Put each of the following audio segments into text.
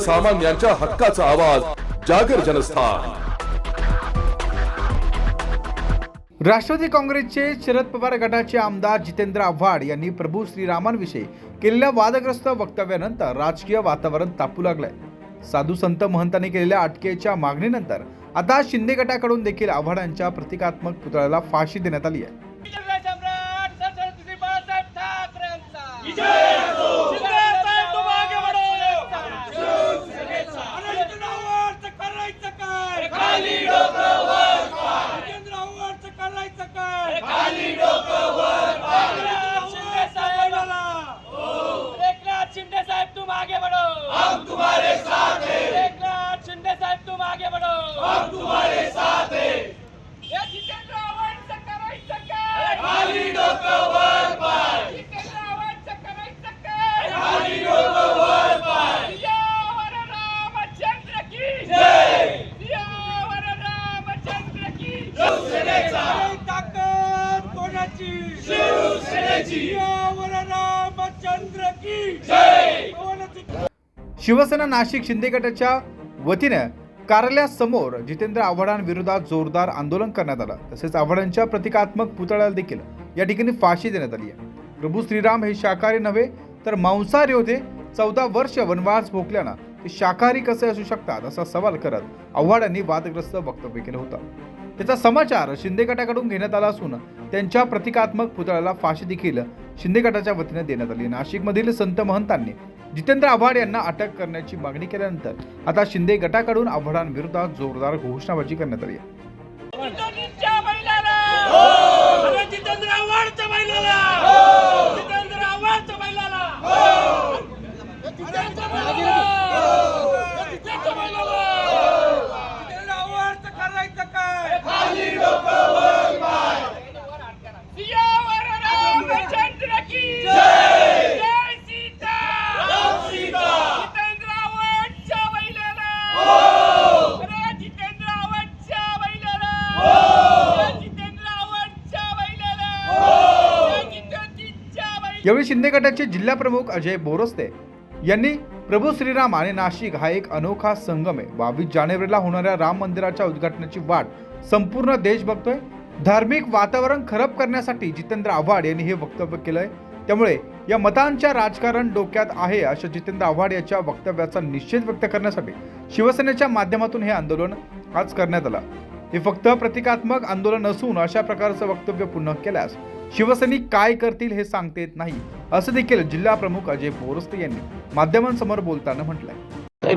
सर्वसामान्यांच्या हक्काचा आवाज जागर जनस्थान. राष्ट्रवादी काँग्रेसचे शरद पवार गटाचे आमदार जितेंद्र आव्हाड यांनी प्रभू श्रीरामांविषयी केलेल्या वादग्रस्त वक्तव्यानंतर राजकीय वातावरण तापू लागलंय. साधू संत महंतांनी केलेल्या अटकेच्या मागणीनंतर आता शिंदे गटाकडून देखील आव्हाडांच्या प्रतिकात्मक पुतळ्याला फाशी देण्यात आली आहे. शिवसेना नाशिक शिंदे गटाच्या वतीनं कार्यालयासमोर जितेंद्र आव्हाडांविरोधात जोरदार आंदोलन करण्यात आलं. तसेच आव्हाडांच्या प्रतिकात्मक पुतळ्याला देखील या ठिकाणी फाशी देण्यात आली आहे. प्रभू श्रीराम हे शाकाहारी नव्हे तर मांसाहारी होते. चौदा वर्ष वनवास भोगल्यानं ते शाकाहारी कसे असू शकतात असा सवाल करत आव्हाडांनी वादग्रस्त वक्तव्य केलं होतं. त्याचा समाचार शिंदे गटाकडून घेण्यात आला असून त्यांच्या प्रतिकात्मक पुतळ्याला फाशी देखील शिंदे गटाच्या वतीने देण्यात आली. नाशिकमधील संत महंतांनी जितेंद्र आव्हाड यांना अटक करण्याची मागणी केल्यानंतर आता शिंदे गटाकडून आव्हाडांविरोधात जोरदार घोषणाबाजी करण्यात आली आहे. आव्हाडच्या यावेळी शिंदे गटाचे जिल्हा प्रमुख अजय बोरस्ते यांनी प्रभू श्रीराम आणि नाशिक हा एक अनोखा संगम आहे. बावीस जानेवारीला होणाऱ्या राम मंदिराच्या उद्घाटनाची वाट संपूर्ण देश बघतोय धार्मिक वातावरण खराब करण्यासाठी जितेंद्र आव्हाड यांनी हे वक्तव्य केलंय. त्यामुळे या मतांच्या राजकारण डोक्यात आहे अशा जितेंद्र आव्हाड याच्या वक्तव्याचा निषेध व्यक्त करण्यासाठी शिवसेनेच्या माध्यमातून हे आंदोलन आज करण्यात आलं. हे फक्त प्रतिकात्मक आंदोलन नसून अशा प्रकारचं वक्तव्य पुन्हा केल्यास शिवसैनिक काय करतील हे सांगता येत नाही असं देखील जिल्हा प्रमुख अजय बोरस्ते यांनी माध्यमांसमोर बोलताना म्हटलंय.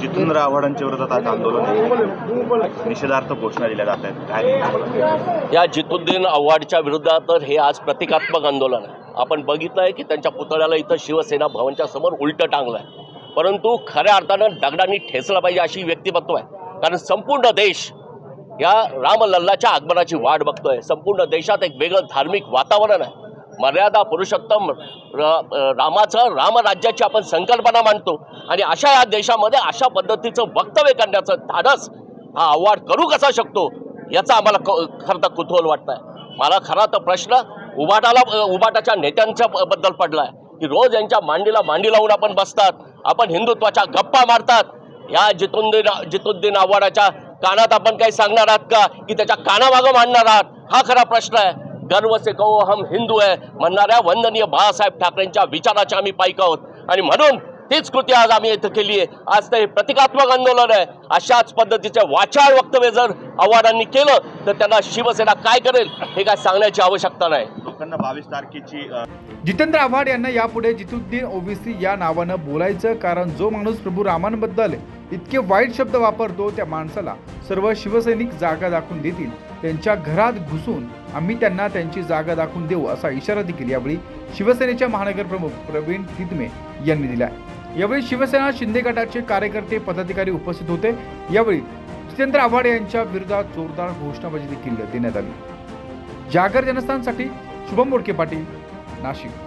जितेंद्र आव्हाडांच्या विरोधात आज आंदोलन आहे. निषेधार्थ घोषणा दिल्या जात आहेत. या जितुद्दीन आव्हाडच्या विरोधात तर हे आज प्रतिकात्मक आंदोलन आहे. आपण बघितलं आहे की त्यांच्या पुतळ्याला इथं शिवसेना भवनच्या समोर उलटं टांगलं आहे परंतु खऱ्या अर्थानं दगडांनी ठेचला पाहिजे अशी व्यक्तिमत्व आहे. कारण संपूर्ण देश या रामलल्लाच्या आगमनाची वाट बघतोय. संपूर्ण देशात एक वेगळं धार्मिक वातावरण आहे. मर्यादा पुरुषोत्तम रामाचं रामराज्याची आपण संकल्पना मांडतो. आणि अशा या देशामध्ये अशा पद्धतीचं वक्तव्य करण्याचं धाडस हा आव्हाड करू कसा शकतो याचा आम्हाला खरं तर कुतूहल वाटत आहे मला खरा तर प्रश्न उबाटाला उबाटाच्या नेत्यांच्या बद्दल पडला आहे की रोज यांच्या मांडीला मांडी लावून आपण बसतात आपण हिंदुत्वाच्या गप्पा मारतात. या जितुद्दीन जितुद्दीन आव्हाडाच्या कानात आपण काही सांगणार आहात का? की त्याच्या कानामागं मांडणार आहात? हा खरा प्रश्न आहे. गर्व से कहो हम हिंदू आहे म्हणणाऱ्या वंदनीय बाळासाहेब ठाकरेंच्या विचाराचे आम्ही पाईक आहोत. आणि म्हणून तीच कृती आज आम्ही इथं केली आहे. आज ते प्रतिकात्मक आंदोलन आहे. अशाच पद्धतीचे वाचाळ वक्तव्य जर आव्हाडांनी केलं तर त्यांना शिवसेना काय करेल हे काय सांगण्याची आवश्यकता नाही. लोकांना बावीस तारखेची जितेंद्र आव्हाड यांना यापुढे जितुद्दीन ओबीसी या नावानं बोलायचं कारण जो माणूस प्रभू रामांबद्दल इतके वाईट शब्द वापरतो त्या माणसाला सर्व शिवसैनिक जागा दाखवून देतील. त्यांच्या घरात घुसून आम्ही त्यांना त्यांची जागा दाखवून देऊ असा इशारा देखील यावेळी शिवसेनेच्या महानगर प्रमुख प्रवीण तितमे यांनी दिला यावेळी शिवसेना शिंदे गटाचे कार्यकर्ते पदाधिकारी उपस्थित होते. यावेळी जितेंद्र आव्हाड यांच्या विरोधात जोरदार घोषणाबाजी देखील देण्यात आली. जागर जनस्थानसाठी शुभम मोडके पाटील नाशिक